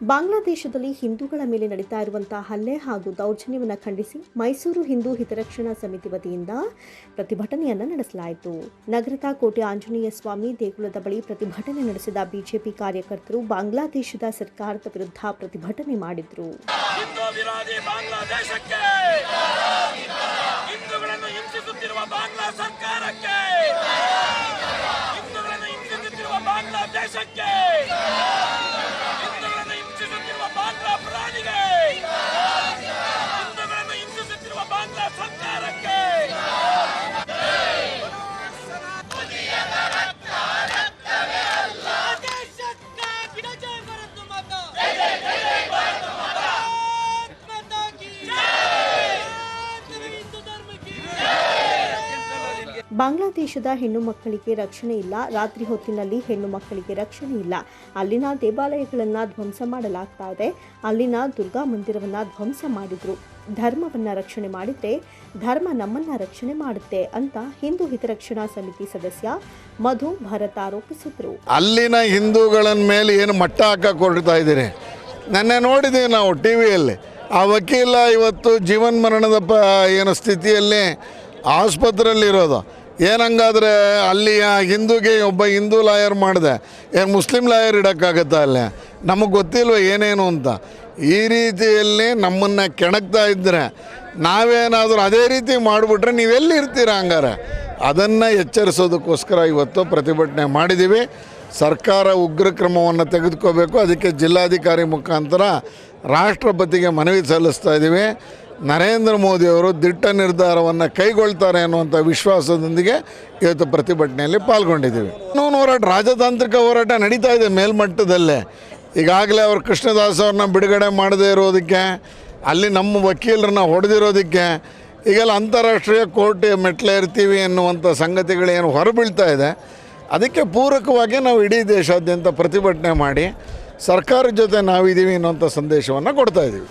ಬಾಂಗ್ಲಾದೇಶದಲ್ಲಿ ಹಿಂದೂಗಳ ಮೇಲೆ ನಡೀತಾ ಇರುವಂತಹ ಹಲ್ಲೆ ಹಾಗೂ ದೌರ್ಜನ್ಯವನ್ನು ಖಂಡಿಸಿ ಮೈಸೂರು ಹಿಂದೂ ಹಿತರಕ್ಷಣಾ ಸಮಿತಿ ವತಿಯಿಂದ ಪ್ರತಿಭಟನೆಯನ್ನು ನಡೆಸಲಾಯಿತು. ನಗರದ ಕೋಟೆ ಆಂಜನೇಯ ಸ್ವಾಮಿ ದೇಗುಲದ ಬಳಿ ಪ್ರತಿಭಟನೆ ನಡೆಸಿದ ಬಿಜೆಪಿ ಕಾರ್ಯಕರ್ತರು ಬಾಂಗ್ಲಾದೇಶದ ಸರ್ಕಾರದ ವಿರುದ್ಧ ಪ್ರತಿಭಟನೆ ಮಾಡಿದ್ರು. ಬಾಂಗ್ಲಾ ಸರ್ಕಾರಕ್ಕೆ! ಬಾಂಗ್ಲಾದೇಶದ ಹೆಣ್ಣು ಮಕ್ಕಳಿಗೆ ರಕ್ಷಣೆ ಇಲ್ಲ, ರಾತ್ರಿ ಹೊತ್ತಿನಲ್ಲಿ ಹೆಣ್ಣು ಮಕ್ಕಳಿಗೆ ರಕ್ಷಣೆ ಇಲ್ಲ. ಅಲ್ಲಿನ ದೇವಾಲಯಗಳನ್ನು ಧ್ವಂಸ ಮಾಡಲಾಗ್ತಾ ಇದೆ. ಅಲ್ಲಿನ ದುರ್ಗಾ ಮಂದಿರವನ್ನು ಧ್ವಂಸ ಮಾಡಿದ್ರು. ಧರ್ಮವನ್ನು ರಕ್ಷಣೆ ಮಾಡಿದರೆ ಧರ್ಮ ನಮ್ಮನ್ನು ರಕ್ಷಣೆ ಮಾಡುತ್ತೆ ಅಂತ ಹಿಂದೂ ಹಿತರಕ್ಷಣಾ ಸಮಿತಿ ಸದಸ್ಯ ಮಧು ಭರತ್ ಆರೋಪಿಸಿದರು. ಅಲ್ಲಿನ ಹಿಂದೂಗಳ ಮೇಲೆ ಏನು ಮಟ್ಟ ಹಾಕಕ್ಕೆ ಇದ್ದೀರಿ ನೆನ್ನೆ ನೋಡಿದ್ದೀವಿ ನಾವು ಟಿ ವಿಯಲ್ಲಿ. ಆ ವಕೀಲ ಇವತ್ತು ಜೀವನ್ ಮರಣದ ಪ, ಏನು ಸ್ಥಿತಿಯಲ್ಲಿ ಆಸ್ಪತ್ರೆಯಲ್ಲಿರೋದು. ಏನಂಗಾದ್ರೆ ಅಲ್ಲಿಯ ಹಿಂದೂಗೆ ಒಬ್ಬ ಹಿಂದೂ ಲಾಯರ್ ಮಾಡಿದೆ. ಏನು ಮುಸ್ಲಿಂ ಲಾಯರ್ ಇಡೋಕ್ಕಾಗತ್ತಾ ಅಲ್ಲೇ? ನಮಗೆ ಗೊತ್ತಿಲ್ವ ಏನೇನು ಅಂತ. ಈ ರೀತಿಯಲ್ಲಿ ನಮ್ಮನ್ನು ಕೆಣಕ್ತಾ ಇದ್ದರೆ ನಾವೇನಾದರೂ ಅದೇ ರೀತಿ ಮಾಡಿಬಿಟ್ರೆ ನೀವೆಲ್ಲಿ ಇರ್ತೀರ ಹಂಗಾರೆ? ಅದನ್ನು ಎಚ್ಚರಿಸೋದಕ್ಕೋಸ್ಕರ ಇವತ್ತು ಪ್ರತಿಭಟನೆ ಮಾಡಿದ್ದೀವಿ ಸರ್ಕಾರ ಉಗ್ರ ಕ್ರಮವನ್ನು ತೆಗೆದುಕೋಬೇಕು. ಅದಕ್ಕೆ ಜಿಲ್ಲಾಧಿಕಾರಿ ಮುಖಾಂತರ ರಾಷ್ಟ್ರಪತಿಗೆ ಮನವಿ ಸಲ್ಲಿಸ್ತಾ ಇದ್ದೀವಿ ನರೇಂದ್ರ ಮೋದಿಯವರು ದಿಟ್ಟ ನಿರ್ಧಾರವನ್ನು ಕೈಗೊಳ್ತಾರೆ ಅನ್ನುವಂಥ ವಿಶ್ವಾಸದೊಂದಿಗೆ ಇವತ್ತು ಪ್ರತಿಭಟನೆಯಲ್ಲಿ ಪಾಲ್ಗೊಂಡಿದ್ದೀವಿ. ಕಾನೂನು ಹೋರಾಟ, ರಾಜತಾಂತ್ರಿಕ ಹೋರಾಟ ನಡೀತಾ ಇದೆ ಮೇಲ್ಮಟ್ಟದಲ್ಲೇ. ಈಗಾಗಲೇ ಅವರು ಕೃಷ್ಣದಾಸ್ ಅವ್ರನ್ನ ಬಿಡುಗಡೆ ಮಾಡದೇ ಇರೋದಕ್ಕೆ, ಅಲ್ಲಿ ನಮ್ಮ ವಕೀಲರನ್ನ ಹೊಡೆದಿರೋದಕ್ಕೆ, ಈಗೆಲ್ಲ ಅಂತಾರಾಷ್ಟ್ರೀಯ ಕೋರ್ಟ್ ಮೆಟ್ಲೇರ್ತೀವಿ ಎನ್ನುವಂಥ ಸಂಗತಿಗಳೇನು ಹೊರಬೀಳ್ತಾ ಇದೆ. ಅದಕ್ಕೆ ಪೂರಕವಾಗಿ ನಾವು ಇಡೀ ದೇಶಾದ್ಯಂತ ಪ್ರತಿಭಟನೆ ಮಾಡಿ ಸರ್ಕಾರದ ಜೊತೆ ನಾವಿದ್ದೀವಿ ಅನ್ನುವಂಥ ಸಂದೇಶವನ್ನು ಕೊಡ್ತಾ ಇದ್ದೀವಿ